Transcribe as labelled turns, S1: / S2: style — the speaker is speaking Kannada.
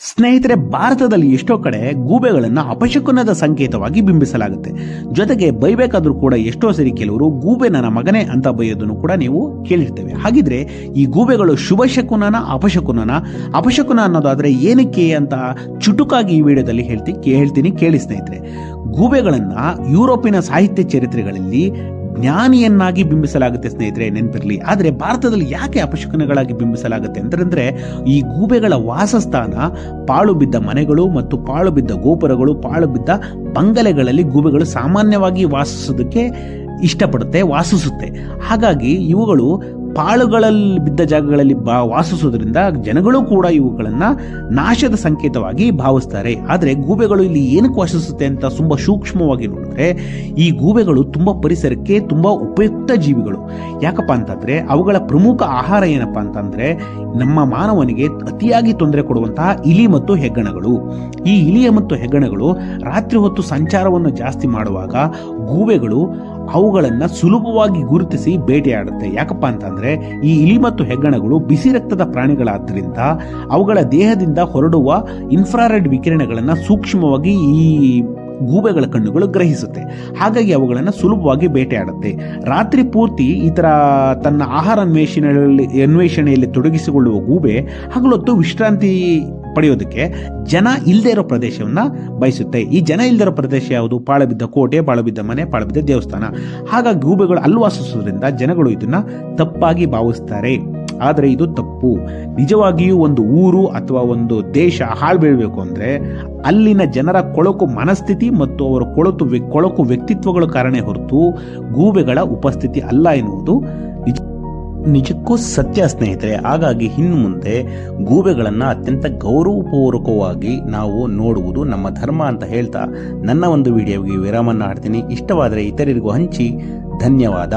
S1: ಸ್ನೇಹಿತರೆ, ಭಾರತದಲ್ಲಿ ಎಷ್ಟೋ ಕಡೆ ಗೂಬೆಗಳನ್ನು ಅಪಶಕುನದ ಸಂಕೇತವಾಗಿ ಬಿಂಬಿಸಲಾಗುತ್ತೆ. ಜೊತೆಗೆ ಬೈಬೇಕಾದ್ರೂ ಕೂಡ ಎಷ್ಟೋ ಸರಿ ಕೆಲವರು ಗೂಬೆ ನನ್ನ ಮಗನೇ ಅಂತ ಬೈಯೋದನ್ನು ಕೂಡ ನೀವು ಕೇಳಿರ್ತೇವೆ. ಹಾಗಿದ್ರೆ ಈ ಗೂಬೆಗಳು ಶುಭ ಶಕುನನ, ಅಪಶಕುನನ? ಅಪಶಕುನ ಅನ್ನೋದಾದ್ರೆ ಏನಕ್ಕೆ ಅಂತ ಚುಟುಕಾಗಿ ಈ ವಿಡಿಯೋದಲ್ಲಿ ಹೇಳ್ತಿ ಹೇಳ್ತೀನಿ ಕೇಳಿ ಸ್ನೇಹಿತರೆ. ಗೂಬೆಗಳನ್ನು ಯುರೋಪಿನ ಸಾಹಿತ್ಯ ಚರಿತ್ರೆಗಳಲ್ಲಿ ಜ್ಞಾನಿಯನ್ನಾಗಿ ಬಿಂಬಿಸಲಾಗುತ್ತೆ ಸ್ನೇಹಿತರೆ, ನೆನಪಿರಲಿ. ಆದರೆ ಭಾರತದಲ್ಲಿ ಯಾಕೆ ಅಪಶಕುನಗಳಾಗಿ ಬಿಂಬಿಸಲಾಗುತ್ತೆ ಅಂತಂದ್ರೆ, ಈ ಗೂಬೆಗಳ ವಾಸಸ್ಥಾನ, ಪಾಳು ಬಿದ್ದ ಮನೆಗಳು ಮತ್ತು ಪಾಳು ಬಿದ್ದ ಗೋಪುರಗಳು, ಪಾಳು ಬಿದ್ದ ಬಂಗಲೆಗಳಲ್ಲಿ ಗೂಬೆಗಳು ಸಾಮಾನ್ಯವಾಗಿ ವಾಸಿಸೋದಕ್ಕೆ ಇಷ್ಟಪಡುತ್ತೆ, ವಾಸಿಸುತ್ತೆ. ಹಾಗಾಗಿ ಇವುಗಳು ಪಾಳುಗಳಲ್ಲಿ ಬಿದ್ದ ಜಾಗಗಳಲ್ಲಿ ಬಾ ವಾಸಿಸೋದ್ರಿಂದ ಜನಗಳು ಕೂಡ ಇವುಗಳನ್ನು ನಾಶದ ಸಂಕೇತವಾಗಿ ಭಾವಿಸ್ತಾರೆ. ಆದರೆ ಗೂಬೆಗಳು ಇಲ್ಲಿ ಏನಕ್ಕೆ ವಾಸಿಸುತ್ತೆ ಅಂತ ತುಂಬಾ ಸೂಕ್ಷ್ಮವಾಗಿ ನೋಡಿದ್ರೆ ಈ ಗೂಬೆಗಳು ತುಂಬಾ ಪರಿಸರಕ್ಕೆ ತುಂಬಾ ಉಪಯುಕ್ತ ಜೀವಿಗಳು. ಯಾಕಪ್ಪ ಅಂತಂದ್ರೆ ಅವುಗಳ ಪ್ರಮುಖ ಆಹಾರ ಏನಪ್ಪ ಅಂತಂದ್ರೆ ನಮ್ಮ ಮಾನವನಿಗೆ ಅತಿಯಾಗಿ ತೊಂದರೆ ಕೊಡುವಂತಹ ಇಲಿ ಮತ್ತು ಹೆಗ್ಗಣಗಳು. ಈ ಇಲಿಯ ಮತ್ತು ಹೆಗ್ಗಣಗಳು ರಾತ್ರಿ ಹೊತ್ತು ಸಂಚಾರವನ್ನು ಜಾಸ್ತಿ ಮಾಡುವಾಗ ಗೂಬೆಗಳು ಅವುಗಳನ್ನು ಸುಲಭವಾಗಿ ಗುರುತಿಸಿ ಬೇಟೆಯಾಡುತ್ತೆ. ಯಾಕಪ್ಪ ಅಂತಂದರೆ ಈ ಇಲಿ ಮತ್ತು ಹೆಗ್ಗಣಗಳು ಬಿಸಿ ರಕ್ತದ ಪ್ರಾಣಿಗಳಾದ್ದರಿಂದ ಅವುಗಳ ದೇಹದಿಂದ ಹೊರಡುವ ಇನ್ಫ್ರಾರೆಡ್ ವಿಕಿರಣಗಳನ್ನು ಸೂಕ್ಷ್ಮವಾಗಿ ಈ ಗೂಬೆಗಳ ಕಣ್ಣುಗಳು ಗ್ರಹಿಸುತ್ತೆ. ಹಾಗಾಗಿ ಅವುಗಳನ್ನು ಸುಲಭವಾಗಿ ಬೇಟೆಯಾಡುತ್ತೆ. ರಾತ್ರಿ ಪೂರ್ತಿ ಈ ಥರ ತನ್ನ ಆಹಾರ ಅನ್ವೇಷಣೆಯಲ್ಲಿ ಅನ್ವೇಷಣೆಯಲ್ಲಿ ತೊಡಗಿಸಿಕೊಳ್ಳುವ ಗೂಬೆ ಹಗಲೊತ್ತು ವಿಶ್ರಾಂತಿ ಪಡೆಯೋದಕ್ಕೆ ಜನ ಇಲ್ಲದೇ ಇರೋ ಪ್ರದೇಶವನ್ನ ಬಯಸುತ್ತೆ. ಈ ಜನ ಇಲ್ಲದೆ ಇರೋ ಪ್ರದೇಶ ಯಾವುದು? ಪಾಳಬಿದ್ದ ಕೋಟೆ, ಪಾಳಬಿದ್ದ ಮನೆ, ಪಾಳಬಿದ್ದ ದೇವಸ್ಥಾನ. ಹಾಗಾಗಿ ಗೂಬೆಗಳು ಅಲ್ಲಿ ವಾಸಿಸೋದ್ರಿಂದ ಜನಗಳು ಇದನ್ನು ತಪ್ಪಾಗಿ ಭಾವಿಸ್ತಾರೆ. ಆದರೆ ಇದು ತಪ್ಪು. ನಿಜವಾಗಿಯೂ ಒಂದು ಊರು ಅಥವಾ ಒಂದು ದೇಶ ಹಾಳು ಬೀಳಬೇಕು ಅಂದರೆ ಅಲ್ಲಿನ ಜನರ ಕೊಳಕು ಮನಸ್ಥಿತಿ ಮತ್ತು ಅವರ ಕೊಳತು ಕೊಳಕು ವ್ಯಕ್ತಿತ್ವಗಳ ಕಾರಣ ಹೊರತು ಗೂಬೆಗಳ ಉಪಸ್ಥಿತಿ ಅಲ್ಲ ಎನ್ನುವುದು ನಿಜ ನಿಜಕ್ಕೂ ಸತ್ಯ ಸ್ನೇಹಿತರೆ, ಹಾಗಾಗಿ ಇನ್ನು ಮುಂದೆ ಗೂಬೆಗಳನ್ನು ಅತ್ಯಂತ ಗೌರವಪೂರ್ವಕವಾಗಿ ನಾವು ನೋಡುವುದು ನಮ್ಮ ಧರ್ಮ ಅಂತ ಹೇಳ್ತಾ ನನ್ನ ಒಂದು ವಿಡಿಯೋಗೆ ವಿರಾಮವನ್ನು ಹಾಡ್ತೀನಿ. ಇಷ್ಟವಾದರೆ ಇತರರಿಗೂ ಹಂಚಿ ಧನ್ಯವಾದ.